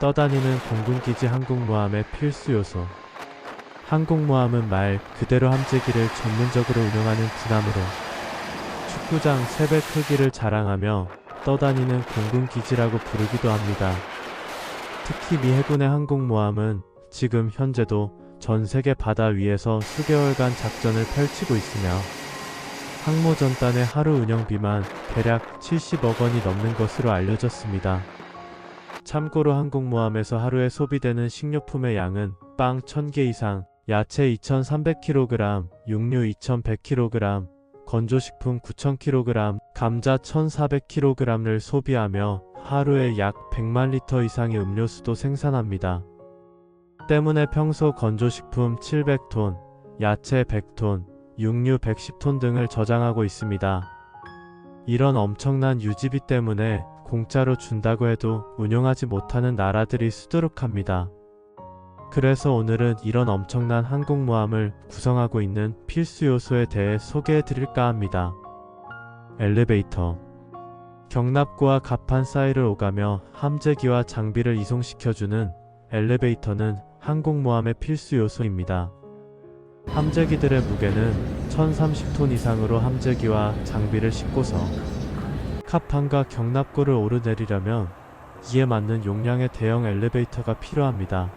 떠다니는 공군기지 항공모함의 필수 요소. 항공모함은 말 그대로 함재기를 전문적으로 운영하는 군함으로 축구장 3배 크기를 자랑하며 떠다니는 공군기지라고 부르기도 합니다. 특히 미 해군의 항공모함은 지금 현재도 전 세계 바다 위에서 수개월간 작전을 펼치고 있으며 항모 전단의 하루 운영비만 대략 70억 원이 넘는 것으로 알려졌습니다. 참고로 항공모함에서 하루에 소비되는 식료품의 양은 빵 1000개 이상, 야채 2300kg, 육류 2100kg, 건조식품 9000kg, 감자 1400kg를 소비하며 하루에 약 100만 리터 이상의 음료수도 생산합니다. 때문에 평소 건조식품 700톤, 야채 100톤, 육류 110톤 등을 저장하고 있습니다. 이런 엄청난 유지비 때문에 공짜로 준다고 해도 운용하지 못하는 나라들이 수두룩합니다. 그래서 오늘은 이런 엄청난 항공모함을 구성하고 있는 필수 요소에 대해 소개해 드릴까 합니다. 엘리베이터 경납고와 갑판 사이를 오가며 함재기와 장비를 이송시켜주는 엘리베이터는 항공모함의 필수 요소입니다. 함재기들의 무게는 1030톤 이상으로 함재기와 장비를 싣고서 갑판과 경납고를 오르내리려면 이에 맞는 용량의 대형 엘리베이터가 필요합니다.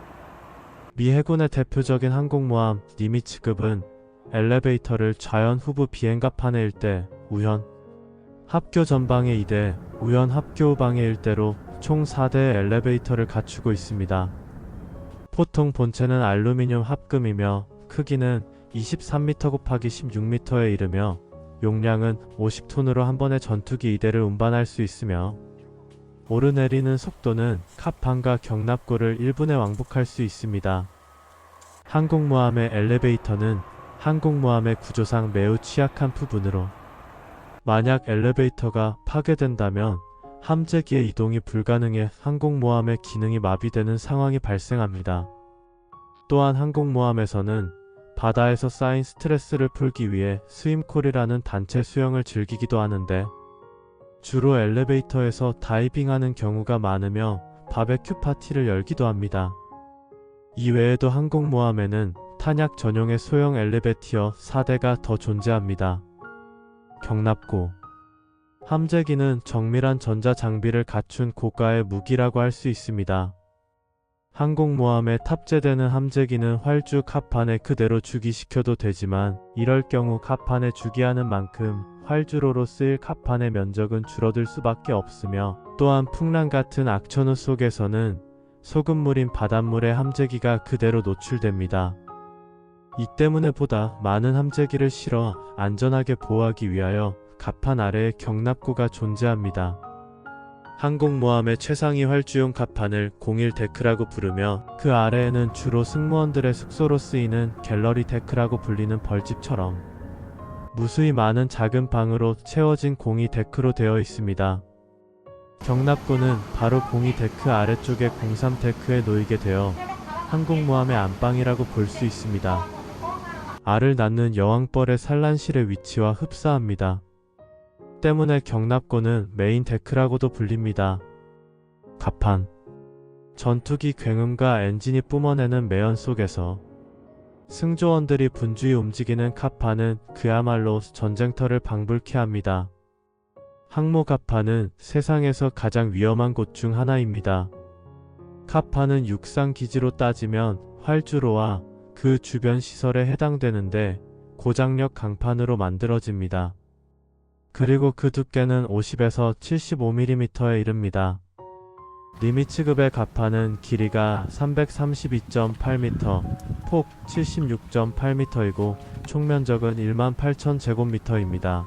미 해군의 대표적인 항공모함 니미츠급은 엘리베이터를 좌연 후부 비행갑판의 일대, 우현, 합교 전방의 2대, 우현 합교 후방의 1대로 총 4대의 엘리베이터를 갖추고 있습니다. 보통 본체는 알루미늄 합금이며 크기는 23m 곱하기 16m에 이르며 용량은 50톤으로 한 번에 전투기 2대를 운반할 수 있으며 오르내리는 속도는 카판과 경납고를 1분에 왕복할 수 있습니다. 항공모함의 엘리베이터는 항공모함의 구조상 매우 취약한 부분으로 만약 엘리베이터가 파괴된다면 함재기의 이동이 불가능해 항공모함의 기능이 마비되는 상황이 발생합니다. 또한 항공모함에서는 바다에서 쌓인 스트레스를 풀기 위해 스임콜이라는 단체 수영을 즐기기도 하는데 주로 엘리베이터에서 다이빙하는 경우가 많으며 바베큐 파티를 열기도 합니다. 이외에도 항공모함에는 탄약 전용의 소형 엘리베이터 4대가 더 존재합니다. 경납고 함재기는 정밀한 전자 장비를 갖춘 고가의 무기라고 할 수 있습니다. 항공모함에 탑재되는 함재기는 활주 카판에 그대로 주기시켜도 되지만 이럴 경우 카판에 주기하는 만큼 활주로로 쓰일 카판의 면적은 줄어들 수밖에 없으며 또한 풍랑 같은 악천후 속에서는 소금물인 바닷물에 함재기가 그대로 노출됩니다. 이 때문에 보다 많은 함재기를 실어 안전하게 보호하기 위하여 갑판 아래에 경납고가 존재합니다. 항공모함의 최상위 활주용 갑판을 01 데크라고 부르며 그 아래에는 주로 승무원들의 숙소로 쓰이는 갤러리 데크라고 불리는 벌집처럼 무수히 많은 작은 방으로 채워진 02 데크로 되어 있습니다. 경납고는 바로 02 데크 아래쪽에 03 데크에 놓이게 되어 항공모함의 안방이라고 볼 수 있습니다. 알을 낳는 여왕벌의 산란실의 위치와 흡사합니다. 때문에 경납고는 메인 데크라고도 불립니다. 갑판 전투기 굉음과 엔진이 뿜어내는 매연 속에서 승조원들이 분주히 움직이는 갑판은 그야말로 전쟁터를 방불케 합니다. 항모 갑판은 세상에서 가장 위험한 곳 중 하나입니다. 갑판은 육상 기지로 따지면 활주로와 그 주변 시설에 해당되는데 고장력 강판으로 만들어집니다. 그리고 그 두께는 50에서 75mm에 이릅니다. 리미츠급의 갑판은 길이가 332.8m, 폭 76.8m이고 총 면적은 18,000제곱미터입니다.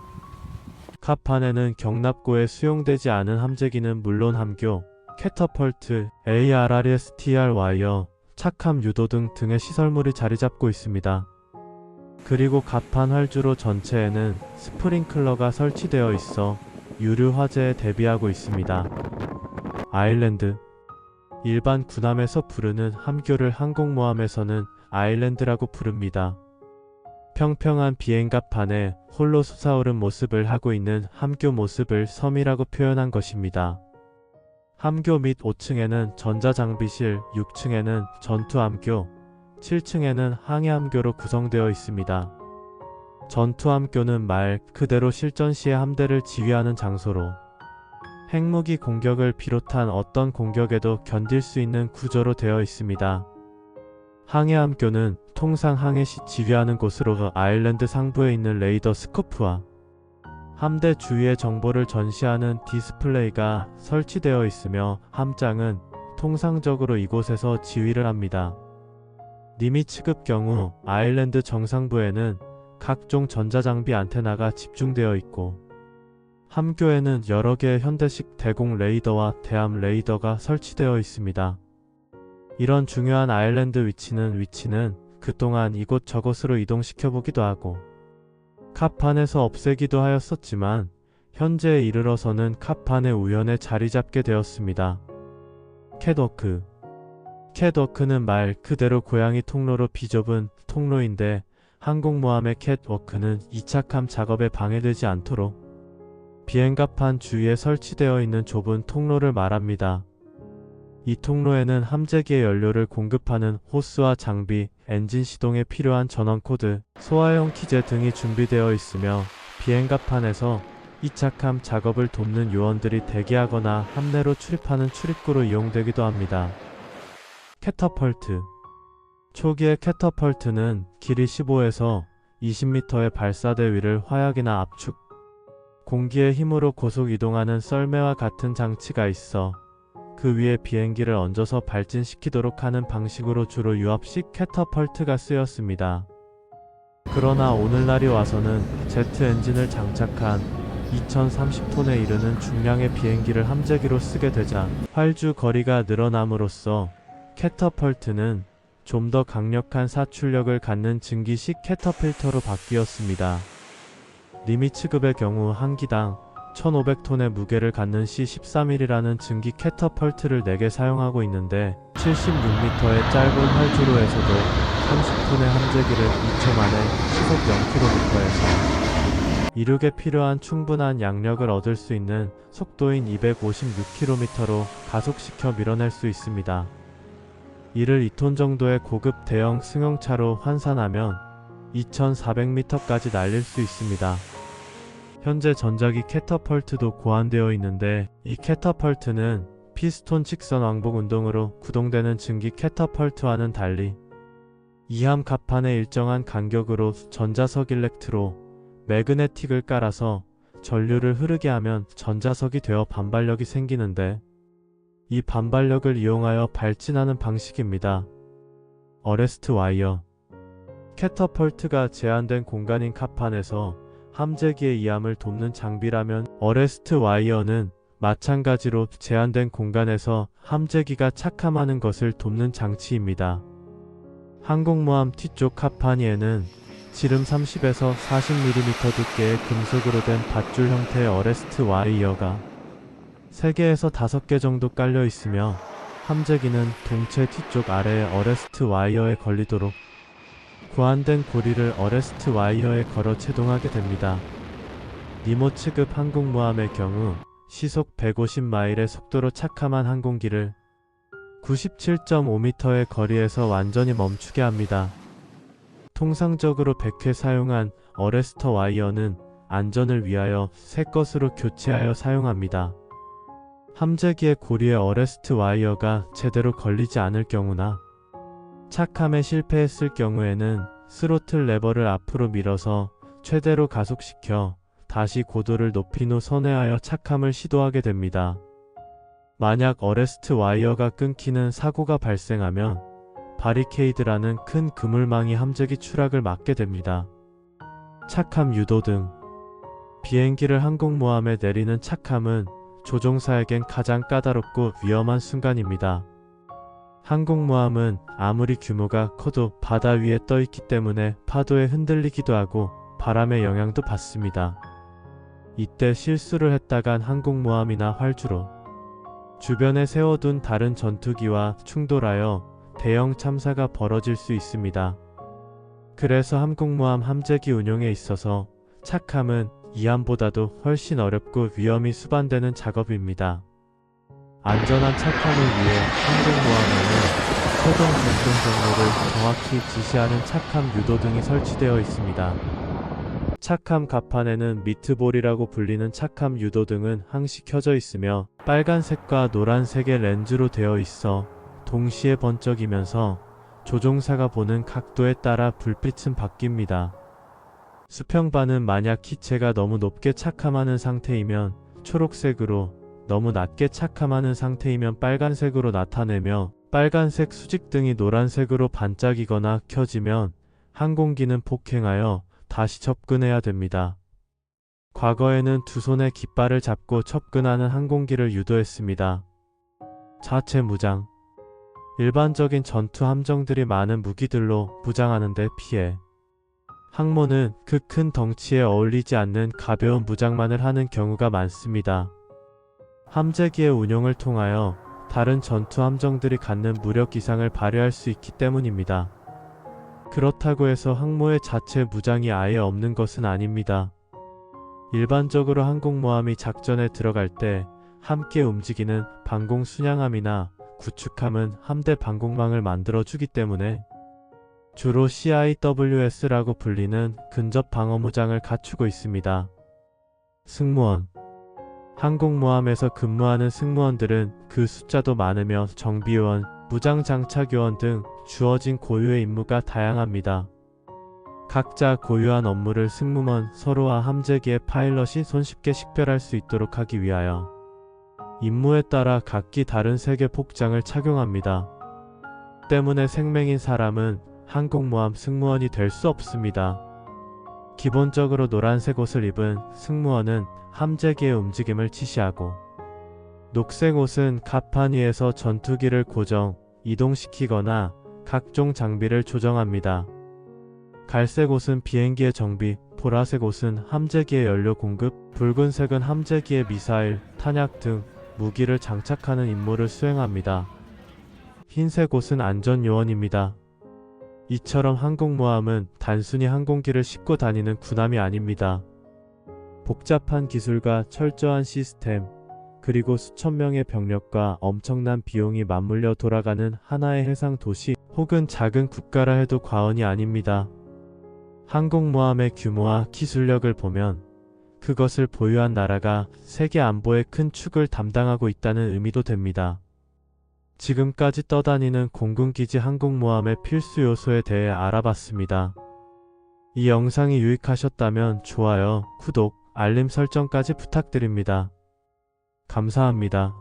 갑판에는 경납고에 수용되지 않은 함재기는 물론 함교, 캐터펄트, ARRSTR 와이어, 착함 유도 등 등의 시설물이 자리 잡고 있습니다. 그리고 갑판 활주로 전체에는 스프링클러가 설치되어 있어 유류 화재에 대비하고 있습니다. 아일랜드 일반 군함에서 부르는 함교를 항공모함에서는 아일랜드라고 부릅니다. 평평한 비행갑판에 홀로 솟아오른 모습을 하고 있는 함교 모습을 섬이라고 표현한 것입니다. 함교 및 5층에는 전자장비실, 6층에는 전투함교, 7층에는 항해함교로 구성되어 있습니다. 전투함교는 말 그대로 실전 시에 함대를 지휘하는 장소로 핵무기 공격을 비롯한 어떤 공격에도 견딜 수 있는 구조로 되어 있습니다. 항해함교는 통상 항해 시 지휘하는 곳으로 아일랜드 상부에 있는 레이더 스코프와 함대 주위의 정보를 전시하는 디스플레이가 설치되어 있으며 함장은 통상적으로 이곳에서 지휘를 합니다. 니미 측급 경우 아일랜드 정상부에는 각종 전자장비 안테나가 집중되어 있고 함교에는 여러 개의 현대식 대공 레이더와 대함 레이더가 설치되어 있습니다. 이런 중요한 아일랜드 위치는 위치는 그동안 이곳저곳으로 이동시켜 보기도 하고 카판에서 없애기도 하였었지만 현재에 이르러서는 카판의 우연에 자리 잡게 되었습니다. 캣워크 캣워크는 말 그대로 고양이 통로로 비좁은 통로인데 항공모함의 캣워크는 이착함 작업에 방해되지 않도록 비행갑판 주위에 설치되어 있는 좁은 통로를 말합니다. 이 통로에는 함재기의 연료를 공급하는 호스와 장비, 엔진 시동에 필요한 전원 코드, 소화용 키제 등이 준비되어 있으며 비행갑판에서 이착함 작업을 돕는 요원들이 대기하거나 함내로 출입하는 출입구로 이용되기도 합니다. 캐터펄트 초기의 캐터펄트는 길이 15에서 20m의 발사대 위를 화약이나 압축, 공기의 힘으로 고속 이동하는 썰매와 같은 장치가 있어 그 위에 비행기를 얹어서 발진시키도록 하는 방식으로 주로 유압식 캐터펄트가 쓰였습니다. 그러나 오늘날이 와서는 제트 엔진을 장착한 2030톤에 이르는 중량의 비행기를 함재기로 쓰게 되자 활주 거리가 늘어남으로써 캐터펄트는 좀 더 강력한 사출력을 갖는 증기식 캐터필터로 바뀌었습니다. 리미 취급의 경우 한 기당 1500톤의 무게를 갖는 C13일이라는 증기 캐터펄트를 4개 사용하고 있는데 76m의 짧은 활주로에서도 30톤의 함재기를 2초 만에 시속 0km에서 이륙에 필요한 충분한 양력을 얻을 수 있는 속도인 256km로 가속시켜 밀어낼 수 있습니다. 이를 2톤 정도의 고급 대형 승용차로 환산하면 2400m까지 날릴 수 있습니다. 현재 전자기 캐터펄트도 고안되어 있는데 이 캐터펄트는 피스톤 직선 왕복 운동으로 구동되는 증기 캐터펄트와는 달리 이함 갑판의 일정한 간격으로 전자석 일렉트로 매그네틱을 깔아서 전류를 흐르게 하면 전자석이 되어 반발력이 생기는데 이 반발력을 이용하여 발진하는 방식입니다. 어레스트 와이어 캐터펄트가 제한된 공간인 카판에서 함재기의 이함을 돕는 장비라면 어레스트 와이어는 마찬가지로 제한된 공간에서 함재기가 착함하는 것을 돕는 장치입니다. 항공모함 뒤쪽 카파니에는 지름 30에서 40mm 두께의 금속으로 된 밧줄 형태의 어레스트 와이어가 3개에서 5개 정도 깔려 있으며 함재기는 동체 뒤쪽 아래에 어레스트 와이어에 걸리도록 고안된 고리를 어레스트 와이어에 걸어 제동하게 됩니다. 니모 취급 항공모함의 경우 시속 150마일의 속도로 착함한 항공기를 97.5m의 거리에서 완전히 멈추게 합니다. 통상적으로 100회 사용한 어레스터 와이어는 안전을 위하여 새 것으로 교체하여 사용합니다. 함재기의 고리에 어레스트 와이어가 제대로 걸리지 않을 경우나 착함에 실패했을 경우에는 스로틀 레버를 앞으로 밀어서 최대로 가속시켜 다시 고도를 높인 후 선회하여 착함을 시도하게 됩니다. 만약 어레스트 와이어가 끊기는 사고가 발생하면 바리케이드라는 큰 그물망이 함재기 추락을 막게 됩니다. 착함 유도 등 비행기를 항공모함에 내리는 착함은 조종사에겐 가장 까다롭고 위험한 순간입니다. 항공모함은 아무리 규모가 커도 바다 위에 떠 있기 때문에 파도에 흔들리기도 하고 바람의 영향도 받습니다. 이때 실수를 했다간 항공모함이나 활주로 주변에 세워둔 다른 전투기와 충돌하여 대형 참사가 벌어질 수 있습니다. 그래서 항공모함 함재기 운용에 있어서 착함은 이함보다도 훨씬 어렵고 위험이 수반되는 작업입니다. 안전한 착함을 위해 항공모함에는 최종 접근 경로를 정확히 지시하는 착함 유도 등이 설치되어 있습니다. 착함 갑판에는 미트볼이라고 불리는 착함 유도 등은 항시 켜져 있으며 빨간색과 노란색의 렌즈로 되어 있어 동시에 번쩍이면서 조종사가 보는 각도에 따라 불빛은 바뀝니다. 수평반은 만약 기체가 너무 높게 착함하는 상태이면 초록색으로 너무 낮게 착함하는 상태이면 빨간색으로 나타내며 빨간색 수직 등이 노란색으로 반짝이거나 켜지면 항공기는 폭행하여 다시 접근해야 됩니다. 과거에는 두 손에 깃발을 잡고 접근하는 항공기를 유도했습니다. 자체 무장 일반적인 전투 함정들이 많은 무기들로 무장하는데 피해 항모는 그 큰 덩치에 어울리지 않는 가벼운 무장만을 하는 경우가 많습니다. 함재기의 운용을 통하여 다른 전투 함정들이 갖는 무력 이상을 발휘할 수 있기 때문입니다. 그렇다고 해서 항모의 자체 무장이 아예 없는 것은 아닙니다. 일반적으로 항공모함이 작전에 들어갈 때 함께 움직이는 방공 순양함이나 구축함은 함대 방공망을 만들어주기 때문에 주로 CIWS라고 불리는 근접 방어 무장을 갖추고 있습니다. 승무원 항공모함에서 근무하는 승무원들은 그 숫자도 많으며 정비요원, 무장장착요원 등 주어진 고유의 임무가 다양합니다. 각자 고유한 업무를 승무원 서로와 함재기의 파일럿이 손쉽게 식별할 수 있도록 하기 위하여 임무에 따라 각기 다른 색의 복장을 착용합니다. 때문에 생명인 사람은 항공모함 승무원이 될 수 없습니다. 기본적으로 노란색 옷을 입은 승무원은 함재기의 움직임을 지시하고 녹색 옷은 갑판 위에서 전투기를 고정, 이동시키거나 각종 장비를 조정합니다. 갈색 옷은 비행기의 정비, 보라색 옷은 함재기의 연료 공급, 붉은색은 함재기의 미사일, 탄약 등 무기를 장착하는 임무를 수행합니다. 흰색 옷은 안전 요원입니다. 이처럼 항공모함은 단순히 항공기를 싣고 다니는 군함이 아닙니다. 복잡한 기술과 철저한 시스템, 그리고 수천 명의 병력과 엄청난 비용이 맞물려 돌아가는 하나의 해상 도시 혹은 작은 국가라 해도 과언이 아닙니다. 항공모함의 규모와 기술력을 보면 그것을 보유한 나라가 세계 안보의 큰 축을 담당하고 있다는 의미도 됩니다. 지금까지 떠다니는 공군기지 항공모함의 필수 요소에 대해 알아봤습니다. 이 영상이 유익하셨다면 좋아요, 구독, 알림 설정까지 부탁드립니다. 감사합니다.